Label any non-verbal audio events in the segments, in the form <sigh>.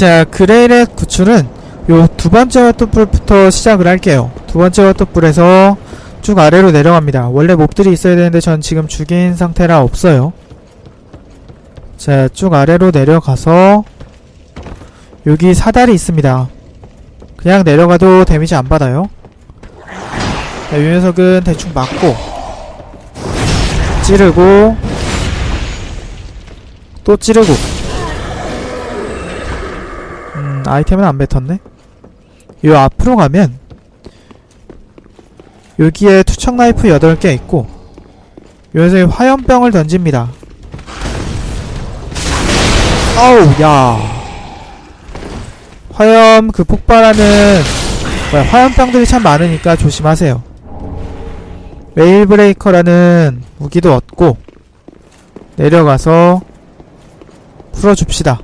자, 그레일의 구출은 요 두 번째 왓톱불부터 시작을 할게요. 두 번째 왓톱불에서 쭉 아래로 내려갑니다. 원래 몹들이 있어야 되는데 전 지금 죽인 상태라 없어요. 자, 쭉 아래로 내려가서 여기 사다리 있습니다. 그냥 내려가도 데미지 안 받아요. 자, 이 녀석은 대충 맞고 찌르고 또 찌르고 음 아이템은 안 뱉었네? 요 앞으로 가면 여기에 투척 나이프 8개 있고 요 녀석이 화염병을 던집니다. 아우 야. 화염 그 폭발하는 뭐야, 화염병들이 참 많으니까 조심하세요. 웨일 브레이커라는 무기도 얻고 내려가서 풀어줍시다.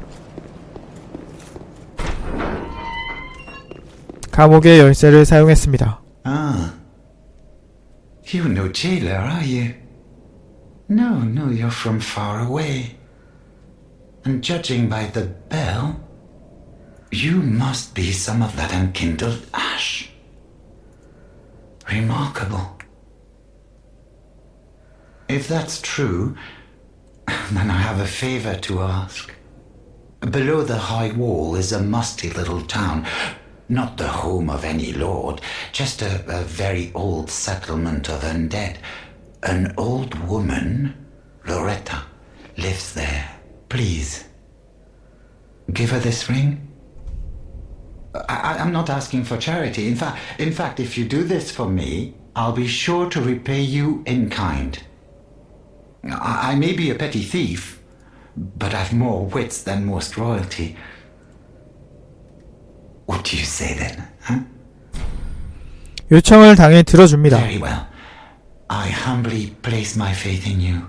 감옥의 열쇠를 사용했습니다. Ah. You're no jailer, are you? No, no, you're from far away. And judging by the bell, you must be some of that unkindled ash. Remarkable. If that's true, <laughs> then I have a favor to ask. Below the high wall is a musty little town. not the home of any lord, just a, a very old settlement of undead. An old woman, Loretta, lives there. Please, give her this ring. I, I'm not asking for charity. In fact, in fact, if you do this for me, I'll be sure to repay you in kind. I, I may be a petty thief, but I've more wits than most royalty. What do you say then? Huh? 요청을 당연히 들어줍니다. Very well. I humbly place my faith in you.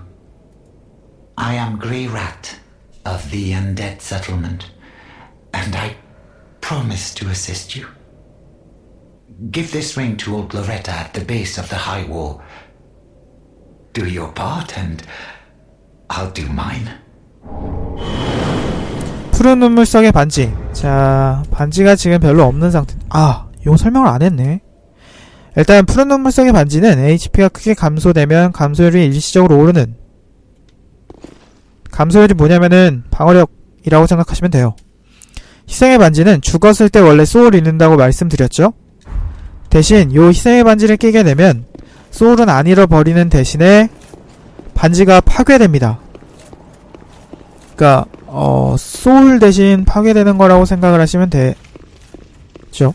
I am Grey Rat of the Undead Settlement, and I promise to assist you. Give this ring to old Loretta at the base of the high wall. Do your part, and I'll do mine. 푸른 눈물성의 반지. 자, 반지가 지금 별로 없는 상태. 아, 이거 설명을 안 했네. 일단 푸른 눈물성의 반지는 HP가 크게 감소되면 감소율이 일시적으로 오르는 감소율이 뭐냐면은 방어력이라고 생각하시면 돼요. 희생의 반지는 죽었을 때 원래 소울 잃는다고 말씀드렸죠? 대신 요 희생의 반지를 끼게 되면 소울은 안 잃어버리는 대신에 반지가 파괴됩니다. 그러니까 어, 소울 대신 파괴되는 거라고 생각을 하시면 되죠.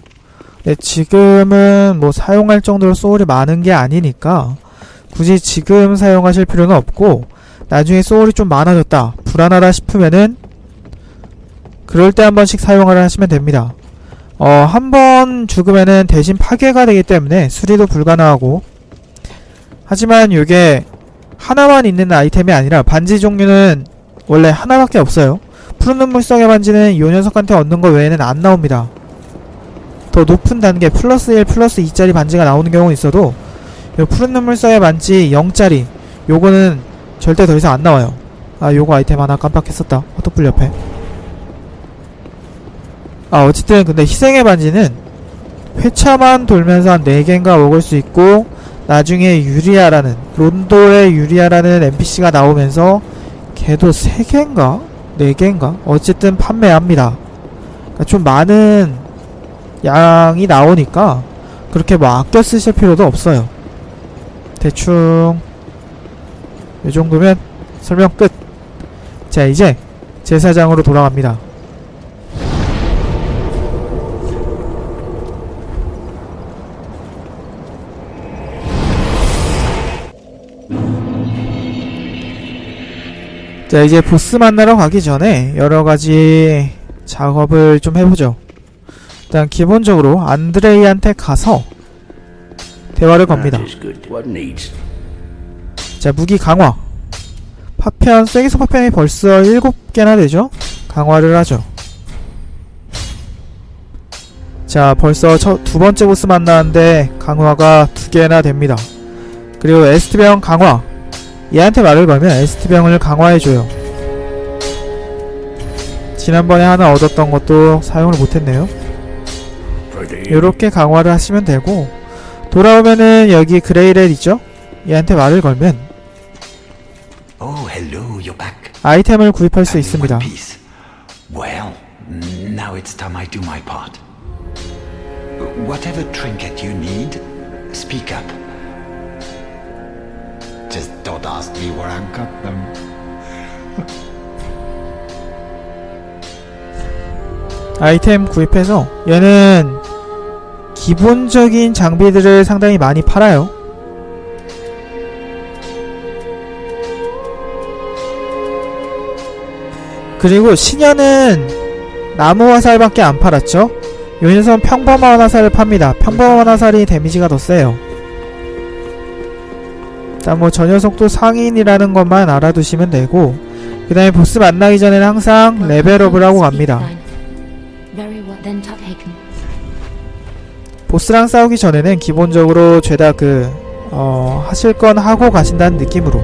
근데 지금은 뭐 사용할 정도로 소울이 많은 게 아니니까 굳이 지금 사용하실 필요는 없고 나중에 소울이 좀 많아졌다, 불안하다 싶으면은 그럴 때 한 번씩 사용을 하시면 됩니다. 어, 한 번 죽으면은 대신 파괴가 되기 때문에 수리도 불가능하고 하지만 이게 하나만 있는 아이템이 아니라 반지 종류는 원래 하나밖에 없어요. 푸른 눈물성의 반지는 이 녀석한테 얻는 거 외에는 안 나옵니다. 더 높은 단계 플러스 1 플러스 2짜리 반지가 나오는 경우는 있어도 요 푸른 눈물성의 반지 0짜리 요거는 절대 더 이상 안 나와요. 아 요거 아이템 하나 깜빡했었다. 화토불 옆에. 아 어쨌든 근데 희생의 반지는 회차만 돌면서 한 4개인가 먹을 수 있고 나중에 유리아라는 론도의 유리아라는 NPC가 나오면서 걔도 3개인가? 4개인가? 어쨌든 판매합니다. 그러니까 좀 많은 양이 나오니까 그렇게 뭐 아껴 쓰실 필요도 없어요. 대충 이 정도면 설명 끝. 자 이제 제사장으로 돌아갑니다. 자 이제 보스 만나러 가기 전에 여러가지 작업을 좀 해보죠. 일단 기본적으로 안드레이한테 가서 대화를 겁니다? 자 무기 강화. 파편 쐐기소 파편이 벌써 7개나 되죠? 강화를 하죠. 자 벌써 첫, 두 번째 보스 만나는데 강화가 두 개나 됩니다. 그리고 에스트병 강화 얘한테 말을 걸면 에스트병을 강화해줘요 지난번에 하나 얻었던 것도 사용을 못했네요. 요렇게 강화를 하시면 되고 돌아오면은 여기 그레이렐 있죠? 얘한테 말을 걸면 Oh. 아이템을 구입할 수 있습니다. now it's time I do my part. Whatever trinket you need, speak up. Just don't ask me where I got them. 아이템 구입해서 얘는 기본적인 장비들을 상당히 많이 팔아요. 그리고 신현은 나무 화살밖에 안 팔았죠. 요 녀석은 평범한 화살을 팝니다. 평범한 화살이 데미지가 더 세요. 일단 뭐 저 녀석도 상인이라는 것만 알아두시면 되고 그 다음에 보스 만나기 전에는 항상 레벨업을 하고 갑니다. 보스랑 싸우기 전에는 기본적으로 죄다 그, 어, 하실 건 하고 가신다는 느낌으로.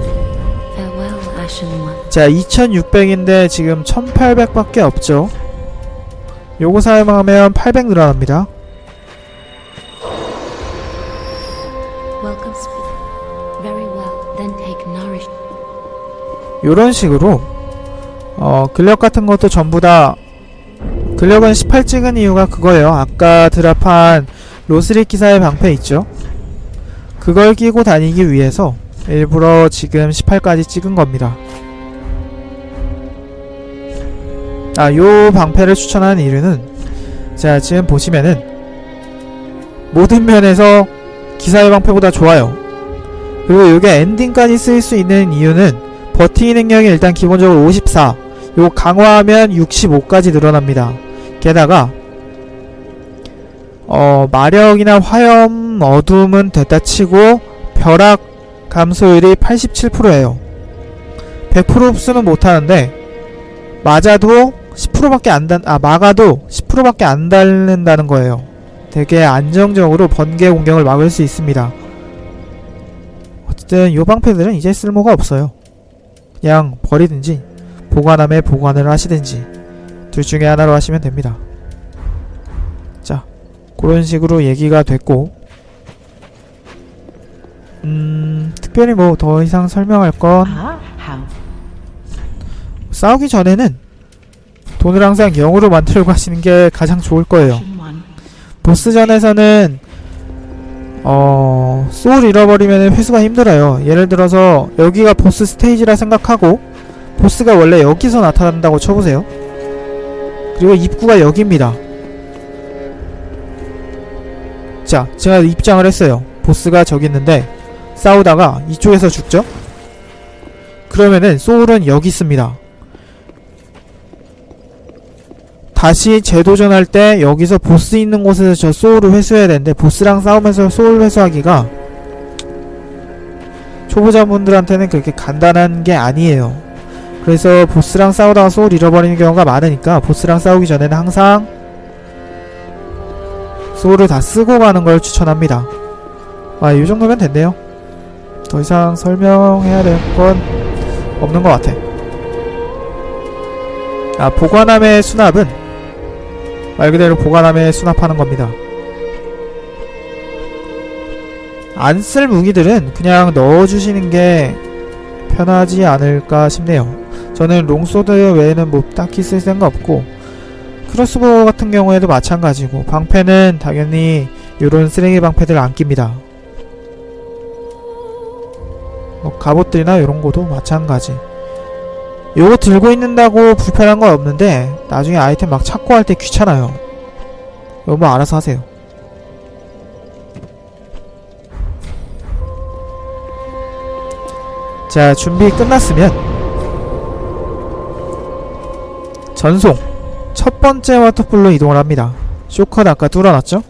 자, 2600인데 지금 1800밖에 없죠. 요거 사용하면 800 늘어납니다. 요런 식으로, 어, 근력 같은 것도 전부 다, 근력은 18 찍은 이유가 그거예요. 아까 드랍한 로스리 기사의 방패 있죠? 그걸 끼고 다니기 위해서 일부러 지금 18까지 찍은 겁니다. 아, 요 방패를 추천하는 이유는 자, 지금 보시면은 모든 면에서 기사의 방패보다 좋아요. 그리고 이게 엔딩까지 쓸 수 있는 이유는 버티기 능력이 일단 기본적으로 54, 요 강화하면 65까지 늘어납니다. 게다가 어, 마력이나 화염, 어둠은 됐다 치고 벼락 감소율이 87%예요. 100% 흡수는 못하는데 맞아도 10%밖에 안 단, 아 막아도 10%밖에 안 닳는다는 거예요. 되게 안정적으로 번개 공격을 막을 수 있습니다. 어쨌든 요 방패들은 이제 쓸모가 없어요. 그냥 버리든지 보관함에 보관을 하시든지 둘 중에 하나로 하시면 됩니다. 자, 그런 식으로 얘기가 됐고, 음, 특별히 뭐 더 이상 설명할 건 싸우기 전에는 돈을 항상 0으로 만들고 하시는 게 가장 좋을 거예요. 보스전에서는 어 소울 잃어버리면 회수가 힘들어요. 예를 들어서 여기가 보스 스테이지라 생각하고 보스가 원래 여기서 나타난다고 쳐보세요. 그리고 입구가 여기입니다. 자, 제가 입장을 했어요. 보스가 저기 있는데 싸우다가 이쪽에서 죽죠? 그러면은 소울은 여기 있습니다. 다시 재도전할 때 여기서 보스 있는 곳에서 저 소울을 회수해야 되는데 보스랑 싸우면서 소울 회수하기가 초보자분들한테는 그렇게 간단한 게 아니에요. 그래서 보스랑 싸우다가 소울 잃어버리는 경우가 많으니까 보스랑 싸우기 전에는 항상 소울을 다 쓰고 가는 걸 추천합니다. 아, 이 정도면 됐네요. 더 이상 설명해야 될 건 없는 것 같아. 아, 보관함의 수납은 말 그대로 보관함에 수납하는 겁니다. 안 쓸 무기들은 그냥 넣어주시는 게 편하지 않을까 싶네요. 저는 롱소드 외에는 뭐 딱히 쓸 생각 없고 크로스보우 같은 경우에도 마찬가지고 방패는 당연히 요런 쓰레기 방패들 안 낍니다. 뭐 갑옷들이나 요런 거도 마찬가지. 요거 들고 있는다고 불편한 건 없는데 나중에 아이템 막 찾고 할 때 귀찮아요. 요거 뭐 알아서 하세요. 자, 준비 끝났으면 전송 첫 번째 와터풀로 이동을 합니다. 쇼컷 아까 뚫어놨죠?